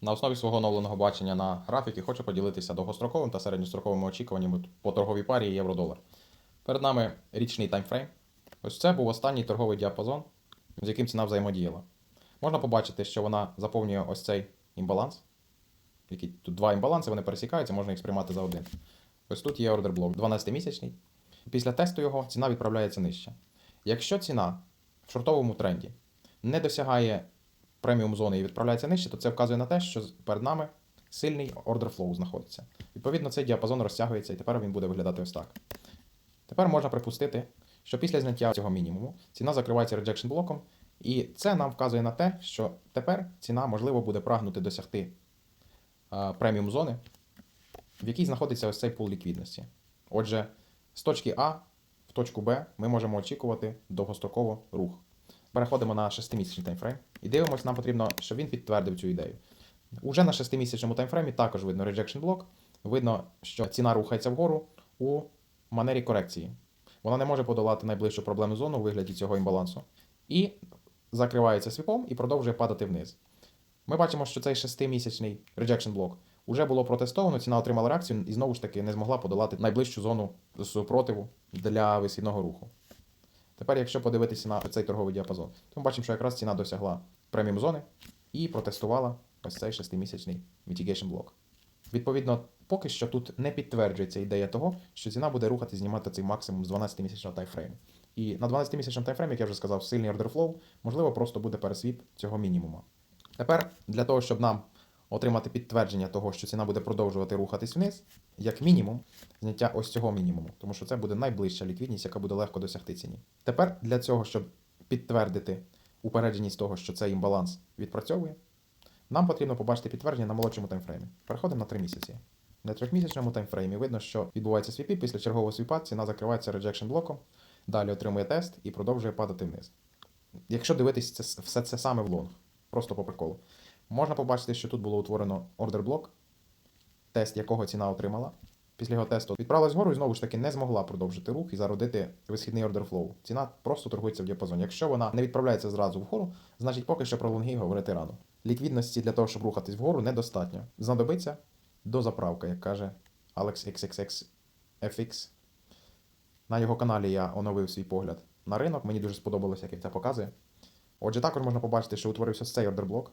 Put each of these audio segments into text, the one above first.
На основі свого оновленого бачення на графіки хочу поділитися довгостроковим та середньостроковими очікуваннями по торговій парі євро-долар. Перед нами річний таймфрейм. Ось це був останній торговий діапазон, з яким ціна взаємодіяла. Можна побачити, що вона заповнює ось цей імбаланс. Який тут два імбаланси, вони пересікаються, можна їх сприймати за один. Ось тут є ордер блок 12-місячний. Після тесту його ціна відправляється нижче. Якщо ціна в шортовому тренді не досягає преміум зони і відправляється нижче, то це вказує на те, що перед нами сильний ордер флоу знаходиться. Відповідно, цей діапазон розтягується і тепер він буде виглядати ось так. Тепер можна припустити, що після зняття цього мінімуму ціна закривається реджекшн блоком, і це нам вказує на те, що тепер ціна можливо буде прагнути досягти е, преміум зони, в якій знаходиться ось цей пул ліквідності. Отже, з точки А в точку Б ми можемо очікувати довгостроково рух. Переходимо на 6-місячний таймфрейм і дивимося, нам потрібно, щоб він підтвердив цю ідею. Уже на 6-місячному таймфреймі також видно rejection блок, видно, що ціна рухається вгору у манері корекції. Вона не може подолати найближчу проблемну зону у вигляді цього імбалансу. І закривається свіпом і продовжує падати вниз. Ми бачимо, що цей 6-місячний rejection блок вже було протестовано, ціна отримала реакцію і знову ж таки не змогла подолати найближчу зону супротиву для висхідного руху. Тепер, якщо подивитися на цей торговий діапазон, то ми бачимо, що якраз ціна досягла преміум зони і протестувала ось цей 6-місячний mitigation блок. Відповідно, поки що тут не підтверджується ідея того, що ціна буде рухати знімати цей максимум з 12-місячного таймфрейму. І на 12-місячному таймфреймі, як я вже сказав, сильний ордер флоу, можливо, просто буде пересвіп цього мінімуму. Тепер для того, щоб нам отримати підтвердження того, що ціна буде продовжувати рухатись вниз, як мінімум, зняття ось цього мінімуму, тому що це буде найближча ліквідність, яка буде легко досягти ціні. Тепер для цього, щоб підтвердити упередженість того, що цей імбаланс відпрацьовує, нам потрібно побачити підтвердження на молодшому таймфреймі. Переходимо на 3 місяці. На трьохмісячному таймфреймі видно, що відбувається свіпі, після чергового свіпа ціна закривається rejection блоком, далі отримує тест і продовжує падати вниз. Якщо дивитись це, все це саме в лонг, просто по приколу, можна побачити, що тут було утворено ордер блок, тест якого ціна отримала. Після його тесту відправилась вгору і знову ж таки не змогла продовжити рух і зародити висхідний ордер флоу. Ціна просто торгується в діапазоні. Якщо вона не відправляється зразу вгору, значить поки що про лонги говорити рано. Ліквідності для того, щоб рухатись вгору, недостатньо. Знадобиться дозаправка, як каже Alex XXX FX. На його каналі я оновив свій погляд на ринок. Мені дуже сподобалося, як він це показує. Отже, також можна побачити, що утворився цей ордерблок.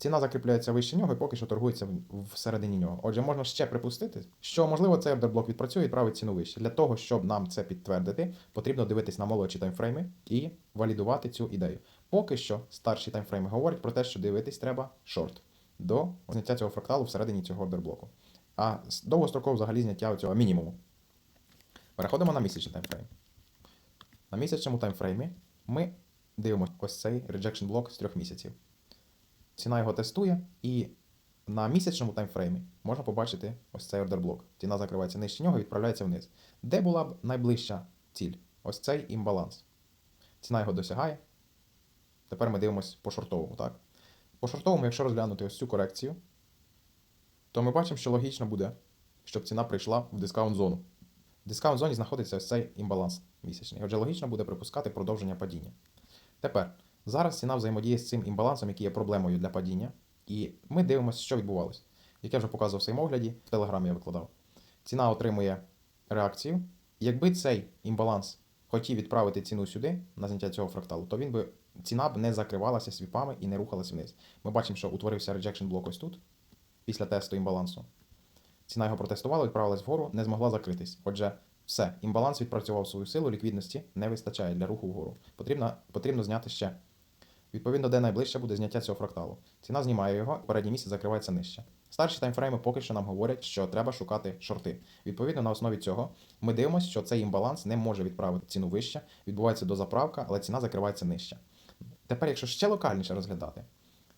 Ціна закріпляється вище нього і поки що торгується всередині нього. Отже, можна ще припустити, що можливо цей ордерблок відпрацює і відправить ціну вище. Для того, щоб нам це підтвердити, потрібно дивитись на молодші таймфрейми і валідувати цю ідею. Поки що старші таймфрейми говорять про те, що дивитись треба шорт до зняття цього фракталу всередині цього ордерблоку. А довгостроково взагалі зняття цього мінімуму. Переходимо на місячний таймфрейм. На місячному таймфреймі ми дивимося ось цей rejection блок з трьох місяців. Ціна його тестує, і на місячному таймфреймі можна побачити ось цей ордер блок. Ціна закривається нижче нього і відправляється вниз. Де була б найближча ціль? Ось цей імбаланс. Ціна його досягає. Тепер ми дивимося по шортовому, так? По шортовому, якщо розглянути ось цю корекцію, то ми бачимо, що логічно буде, щоб ціна прийшла в дискаунт зону. В дискаунт зоні знаходиться ось цей імбаланс місячний. Отже, логічно буде припускати продовження падіння. Тепер, зараз ціна взаємодіє з цим імбалансом, який є проблемою для падіння. І ми дивимося, що відбувалося. Як я вже показував в своєму огляді, в телеграмі я викладав. Ціна отримує реакцію. Якби цей імбаланс хотів відправити ціну сюди на зняття цього фракталу, то він би ціна б не закривалася свіпами і не рухалася вниз. Ми бачимо, що утворився rejection блок ось тут, після тесту імбалансу. Ціна його протестувала, відправилась вгору, не змогла закритись. Отже, все, імбаланс відпрацював свою силу, ліквідності не вистачає для руху вгору. Потрібно, потрібно зняти ще. Відповідно, де найближче буде зняття цього фракталу. Ціна знімає його, переднє місце закривається нижче. Старші таймфрейми поки що нам говорять, що треба шукати шорти. Відповідно, на основі цього ми дивимося, що цей імбаланс не може відправити ціну вище, відбувається дозаправка, але ціна закривається нижче. Тепер, якщо ще локальніше розглядати,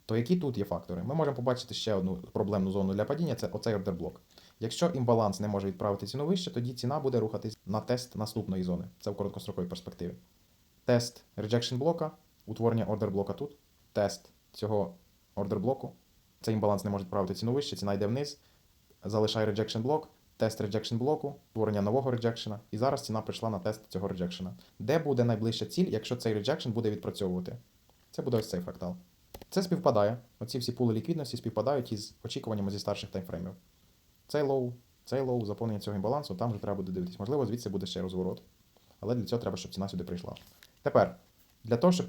то які тут є фактори? Ми можемо побачити ще одну проблемну зону для падіння це оцей ордерблок. Якщо імбаланс не може відправити ціну вище, тоді ціна буде рухатись на тест наступної зони. Це в короткостроковій перспективі. Тест rejection блока, утворення ордер блока тут, тест цього ордер блоку. Цей імбаланс не може відправити ціну вище, ціна йде вниз, залишає rejection блок, тест rejection блоку, створення нового реджекшена, і зараз ціна прийшла на тест цього реджекшена. Де буде найближча ціль, якщо цей реджекшн буде відпрацьовувати? Це буде ось цей фрактал. Це співпадає. Оці всі пули ліквідності співпадають із очікуваннями зі старших таймфреймів. Цей лоу, цей лоу, заповнення цього імбалансу, там вже треба буде дивитись. Можливо, звідси буде ще розворот. Але для цього треба, щоб ціна сюди прийшла. Тепер, для того, щоб